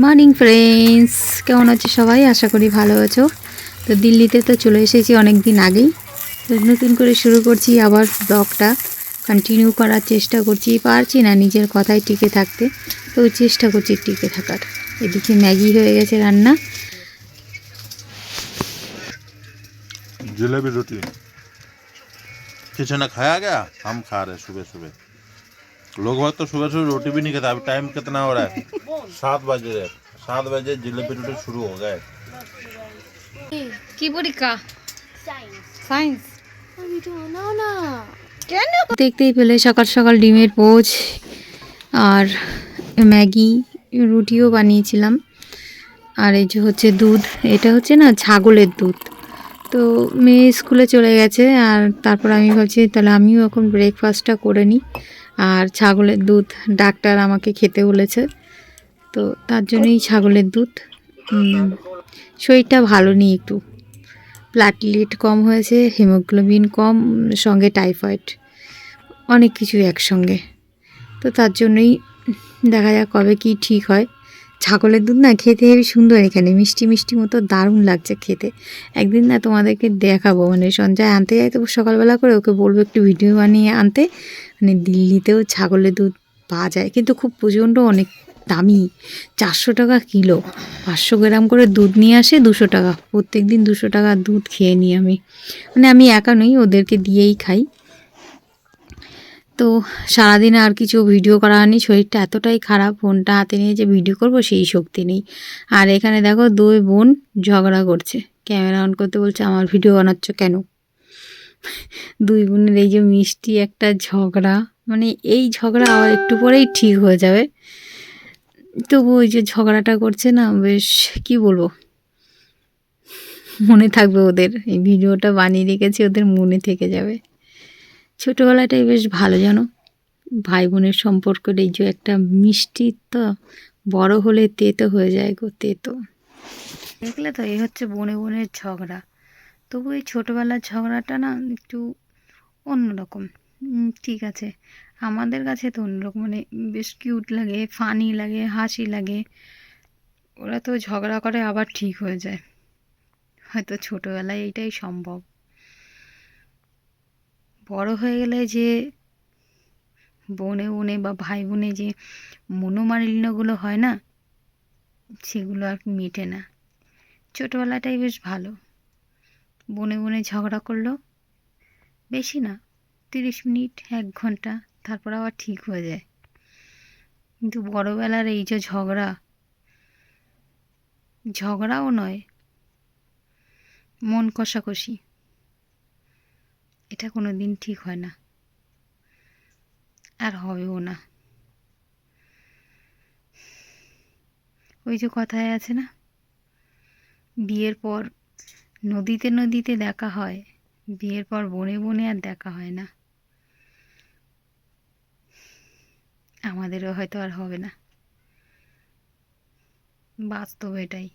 Morning friends কেমন আছে সবাই? আশা করি ভালো আছো। তো দিল্লিতে তো চলে এসেছি অনেক দিন আগেই। তো নতুন করে শুরু করছি আবার ব্লগটা। কন্টিনিউ করার চেষ্টা করছি। পারছি না নিজের কথায় টিকে থাকতে। তো চেষ্টা করছি টিকে থাকার। এদিকে ম্যাগি হয়ে গেছে রান্না। জিলেবি রুটি। কিছু না খায়া গা আম খা রে সুবে সুবে लोग बाग तो सुबह सुबह रोटी भी नहीं खाते अभी टाइम कितना हो रहा है सात बज रहे हैं। सात बजे जलेबी रोटी शुरू हो गए কি পরীক্ষা সায়েন্স আমি তো না না কেন দেখতেই পেলে সকাল সকাল ডিমের পোচ আর ম্যাগি রুটিও বানিয়েছিলাম আর এই যে হচ্ছে দুধ এটা হচ্ছে না ছাগলের দুধ তো মেয়ে স্কুলে চলে গেছে আর তারপর আমি ভাবছি তাহলে আমিও এখন ব্রেকফাস্টটা করে নিই। আর ছাগলের দুধ, ডাক্তার আমাকে খেতে বলেছে। তো তার জন্যই ছাগলের দুধ। শরীরটা ভালো নেই একটু। প্লাটলেট কম হয়েছে হিমোগ্লোবিন কম, সঙ্গে টাইফয়েড অনেক কিছু একসঙ্গে। তো তার জন্যই দেখা যাক কবে কি ঠিক হয়। ছাগলের দুধ না খেতে হেবি সুন্দর এখানে। মিষ্টি মিষ্টি মতো দারুণ লাগছে খেতে। একদিন না তোমাদেরকে দেখাবো। মানে সঞ্জয় আনতে যাই তো সকালবেলা করে ওকে বলব একটু ভিডিও বানিয়ে আনতে। মানে দিল্লিতেও ছাগলের দুধ পাওয়া যায়। কিন্তু খুব প্রচণ্ড অনেক দামি। চারশো টাকা কিলো। পাঁচশো গ্রাম করে দুধ নিয়ে আসে দুশো টাকা। প্রত্যেক দিন দুশো টাকা দুধ খেয়ে নিই আমি। মানে আমি একা নই, ওদেরকে দিয়েই খাই। তো সারাদিন আর কিছু ভিডিও করা হয়নি, শরীরটা এতটাই খারাপ, ফোনটা হাতে নিয়ে যে ভিডিও করব সেই শক্তি নেই। আর এখানে দেখো দুই বোন ঝগড়া করছে ক্যামেরা অন করতে বলছে, আমার ভিডিও বানাচ্ছ কেন? দুই বোনের এই যে মিষ্টি একটা ঝগড়া মানে এই ঝগড়া আবার একটু পরেই ঠিক হয়ে যাবে। তবু ওই যে ঝগড়াটা করছে না, বেশ কি বলব? মনে থাকবে ওদের, এই ভিডিওটা বানিয়ে রেখেছি, ওদের মনে থেকে যাবে। ছোটোবেলাটাই বেশ ভালো, জানো? ভাই বোনের সম্পর্কের এই যে একটা মিষ্টি তো, বড় হলে তেতো হয়ে যায় গো, তেতো। দেখলে তো এই হচ্ছে বনে বনের ঝগড়া। তবু এই ছোটোবেলার ঝগড়াটা না একটু অন্যরকম। ঠিক আছে। আমাদের কাছে তো অন্যরকম মানে বেশ কিউট লাগে ফানি লাগে, হাসি লাগে। ওরা তো ঝগড়া করে, আবার ঠিক হয়ে যায়। হয়তো ছোটোবেলায় এইটাই সম্ভব। বড় হয়ে গেলে যে বনে বোনে বা ভাই বোনে যে মনোমালিন্যগুলো হয় না, সেগুলো আর মেটে না। ছোটোবেলাটাই বেশ ভালো। বনে বনে ঝগড়া করল, বেশি না, তিরিশ মিনিট, এক ঘণ্টা, তারপর আবার ঠিক হয়ে যায়। কিন্তু বড়বেলার এই যে ঝগড়া, ঝগড়াও নয়, মন কষাকষি। এটা কোনো দিন ঠিক হয় না। আর হবেও না। ওই যে কথায় আছে না, বিয়ের পর নদীতে নদীতে দেখা হয়, বিয়ের পর বনে বনে আর দেখা হয় না। আমাদেরও হয়তো আর হবে না। বাস্তব এটাই।